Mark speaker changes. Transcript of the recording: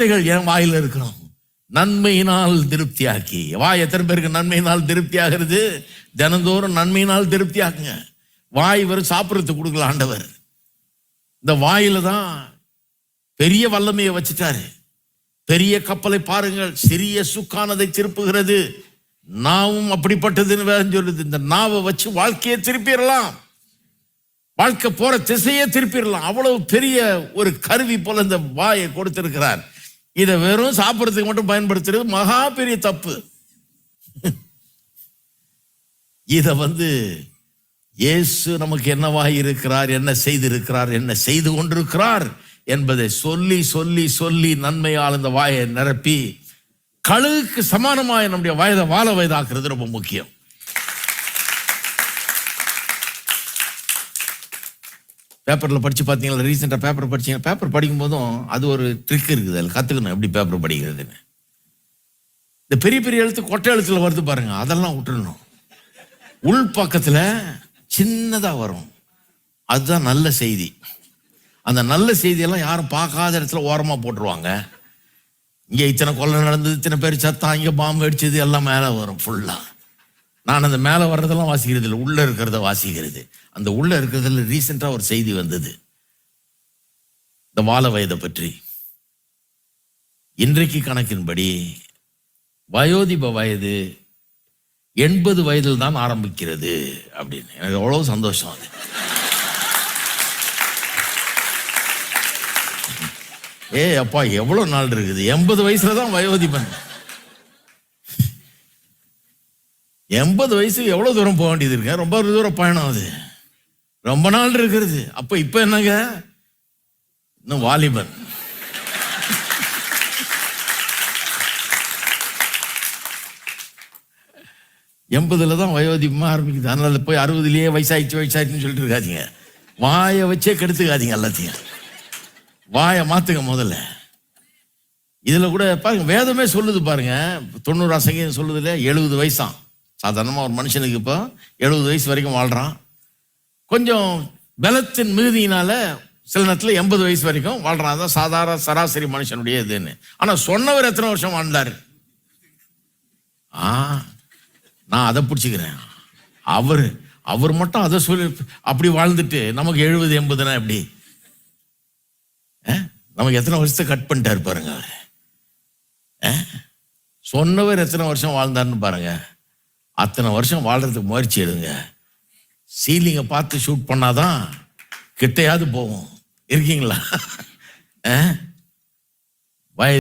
Speaker 1: வார்த்தைகள் என் வாயில் இருக்கணும். நன்மையினால் திருப்தியாக்கி. வாய் எத்தனை பேருக்கு நன்மையினால் திருப்தி ஆகிறது தினந்தோறும் நன்மையினால் திருப்தி ஆக்குங்க வாய் வெறும் சாப்பிட்றதுக்கு கொடுக்கல ஆண்டவர். இந்த வாயில தான் பெரிய வல்லமையை வச்சுட்டாரு. பெரிய கப்பலை பாருங்கள். சிறிய சுக்கானதை திருப்புகிறது. நாவும் அப்படிப்பட்டதுன்னு வேற சொல்லுது. இந்த நாவை வச்சு வாழ்க்கையை திருப்பிடலாம். வாழ்க்கை போற திசையே திருப்பிடலாம். அவ்வளவு பெரிய ஒரு கருவி போல இந்த வாயை கொடுத்திருக்கிறார். இதை வெறும் சாப்பிட்றதுக்கு மட்டும் பயன்படுத்துறது மகா பெரிய தப்பு. இதை வந்து இயேசு நமக்கு என்னவாக இருக்கிறார் என்ன செய்திருக்கிறார் என்ன செய்து கொண்டிருக்கிறார் என்பதை சொல்லி சொல்லி சொல்லி நன்மையால் இந்த வாயை நிரப்பி கழுகுக்கு சமானமாக நம்முடைய வயதை வாழ வயதாக்குறது ரொம்ப முக்கியம். பேப்பரில் படித்து பார்த்தீங்களா? ரீசெண்டாக பேப்பர் படிச்சீங்க பேப்பர் படிக்கும்போதும் அது ஒரு ட்ரிக் இருக்குது அதில். கற்றுக்கணும் எப்படி பேப்பர் படிக்கிறதுன்னு. இந்த பெரிய பெரிய எழுத்து கொட்டை எழுத்துல வருது பாருங்க. அதெல்லாம் விட்டுடணும் உள் பக்கத்தில் சின்னதாக வரும். அதுதான் நல்ல செய்தி. அந்த நல்ல செய்தியெல்லாம் யாரும் பார்க்காத இடத்துல ஓரமாக போட்டுருவாங்க. இங்கே இத்தனை கொலை நடந்தது இத்தனை பேர் சத்தம் இங்கே பாம்பு அடிச்சது எல்லாம் மேலே வரும் ஃபுல்லாக நான் அந்த மேலே வர்றதெல்லாம் வாசிக்கிறது இல்லை உள்ளே இருக்கிறத வாசிக்கிறது. அந்த உள்ளே இருக்கிறதுல ரீசெண்டாக ஒரு செய்தி வந்தது. இந்த வாழ வயதை பற்றி. இன்றைக்கு கணக்கின்படி வயோதிப வயது எண்பது வயதில் தான் ஆரம்பிக்கிறது அப்படின்னு. எனக்கு அவ்வளோ சந்தோஷம் அது. ஏ அப்பா எவ்வளோ நாள் இருக்குது? எண்பது வயசுல தான் வயோதிபன். எண்பது வயசுக்கு எவ்வளோ தூரம் போக வேண்டியது இருக்கு? ரொம்ப தூரம் பயணம் அது. ரொம்ப நாள் இருக்கிறது. அப்போ இப்போ என்னங்க? இன்னும் வாலிபன் எண்பதுல தான் வயோதிபமாக ஆரம்பிக்குது. அதனால போய் அறுபதுலேயே வயசாயிடுச்சு வயசாயிடுச்சுன்னு சொல்லிட்டு இருக்காதீங்க. வாயை வச்சே கெடுத்துக்காதீங்க எல்லாத்தையும். வாயை மாற்றுங்க முதல்ல. இதில் கூட பாருங்க வேதமே சொல்லுது பாருங்க. தொண்ணூறாம் சங்கீதம் சொல்லுது இல்லையா எழுபது வயசாம் சாதாரணமாக ஒரு மனுஷனுக்கு இப்போ எழுபது வயசு வரைக்கும் வாழ்கிறான் கொஞ்சம் பலத்தின் மிகுதியினால சில நேரத்தில் எண்பது வயசு வரைக்கும் வாழ்கிறான் தான் சாதாரண சராசரி மனுஷனுடைய இதுன்னு. ஆனால் சொன்னவர் எத்தனை வருஷம் வாழ்ந்தார்? ஆ நான் அதை பிடிச்சிக்கிறேன். அவர் அவர் மட்டும் அதை சொல்லி அப்படி வாழ்ந்துட்டு நமக்கு எழுபது எண்பதுனா எப்படி? நமக்கு எத்தனை வருஷத்தை கட் பண்ணிட்டாரு பாருங்க அவர். சொன்னவர் எத்தனை வருஷம் வாழ்ந்தாருன்னு பாருங்கள் அத்தனை வருஷம் வாழ்கிறதுக்கு முயற்சி எடுங்க. சீலிங்கை பார்த்து ஷூட் பண்ணாதான் கிட்டையாவது போகும். இருக்கீங்களா? ஆ?